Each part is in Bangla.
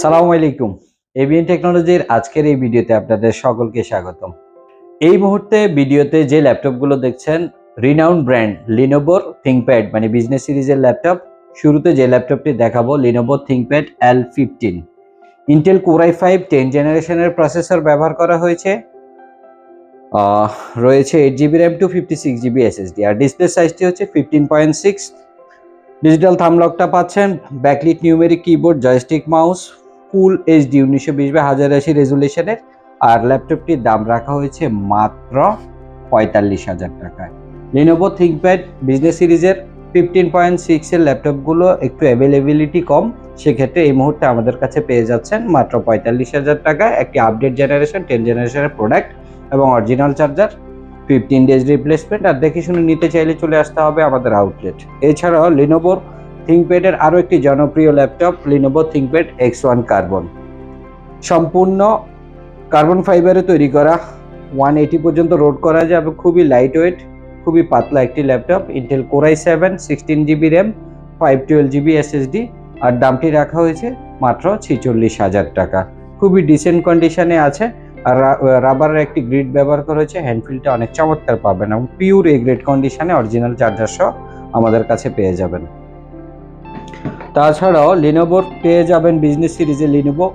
সালামু আলাইকুম। এবিএন টেকনোলজির আজকের এই ভিডিওতে আপনাদের সকলকে স্বাগতম। এই মুহূর্তে ভিডিওতে যে ল্যাপটপগুলো দেখছেন রিনাউন ব্র্যান্ড লিনোভোর থিঙ্কপ্যাড মানে বিজনেস সিরিজের ল্যাপটপ, শুরুতে যে ল্যাপটপটি দেখাবো Lenovo ThinkPad L fifteen Intel core i five ten জেনারেশনের প্রসেসর ব্যবহার করা হয়েছে। রয়েছে eight GB RAM two fifty six GB SSD আর ডিসপ্লে সাইজটি হচ্ছে ফিফটিন পয়েন্ট সিক্স ডিজিটাল থামলকটা পাচ্ছেন backlit numeric keyboard joystick mouse full HD উনিশশো বিশ বাই হাজার আশি রেজুলেশনের, আর ল্যাপটপটির দাম রাখা হয়েছে মাত্র পঁয়তাল্লিশ হাজার টাকায়। লিনোভো থিঙ্কপ্যাড বিজনেস সিরিজের ফিফটিন পয়েন্ট সিক্সের ল্যাপটপগুলো একটু অ্যাভেলেবিলিটি কম, সেক্ষেত্রে এই মুহূর্তে আমাদের কাছে পেয়ে যাচ্ছেন মাত্র পঁয়তাল্লিশ হাজার টাকায় একটি আপডেট জেনারেশন টেন জেনারেশনের প্রোডাক্ট এবং original charger fifteen days replacement আর দেখে শুনে নিতে চাইলে চলে আসতে হবে আমাদের আউটলেট এছাড়াও লিনোভোর থিঙ্কপ্যাডের আরও একটি জনপ্রিয় laptop Lenovo ThinkPad X one carbon সম্পূর্ণ কার্বন ফাইবারে তৈরি করা ওয়ান এইটি পর্যন্ত রোড করা যাবে, খুবই লাইট ওয়েট খুবই পাতলা একটি laptop. Intel core i seven sixteen GB RAM five twelve GB SSD আর দামটি রাখা হয়েছে মাত্র ছিচল্লিশ হাজার টাকা। খুবই ডিসেন্ট কন্ডিশনে আছে, আর রাবারের একটি গ্রিড ব্যবহার করা হয়েছে হ্যান্ডফিলটা অনেক চমৎকার পাবেন এবং পিওর এ গ্রেড কন্ডিশনে অরিজিনাল চার্জার সহ আমাদের কাছে পেয়ে যাবেন। তাছাড়াও লিনোভোর পেয়ে যাবেন বিজনেস সিরিজে Lenovo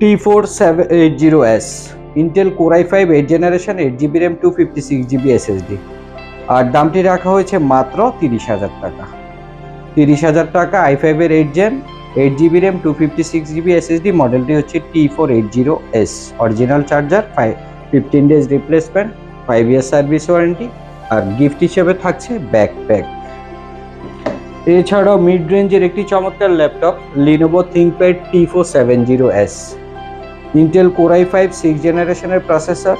T four seven eight zero S Intel core i five eight generation eight GB RAM two fifty six GB SSD আর দামটি রাখা হয়েছে মাত্র তিরিশ হাজার টাকা। তিরিশ হাজার টাকা আই ফাইভের eight gen eight GB RAM two fifty six GB SSD মডেলটি হচ্ছে T four eight zero S original charger five fifteen days replacement five year service warranty আর গিফট হিসেবে থাকছে ব্যাকপ্যাক এছাড়াও মিড রেঞ্জের একটি চমৎকার laptop Lenovo ThinkPad T four seven zero S Intel core i five six জেনারেশনের processor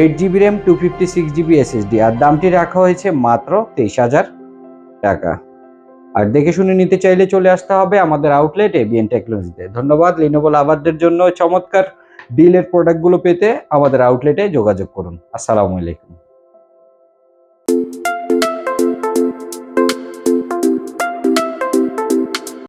eight GB RAM two fifty six GB SSD আর দামটি রাখা হয়েছে মাত্র তেইশ হাজার টাকা। আর দেখে শুনে নিতে চাইলে চলে আসতে হবে আমাদের আউটলেট এবিএন টেকনোলজিতে ধন্যবাদ লিনোভো লাভারদের জন্য চমৎকার ডিলের প্রোডাক্টগুলো পেতে আমাদের আউটলেটে যোগাযোগ করুন। আসসালামু আলাইকুম।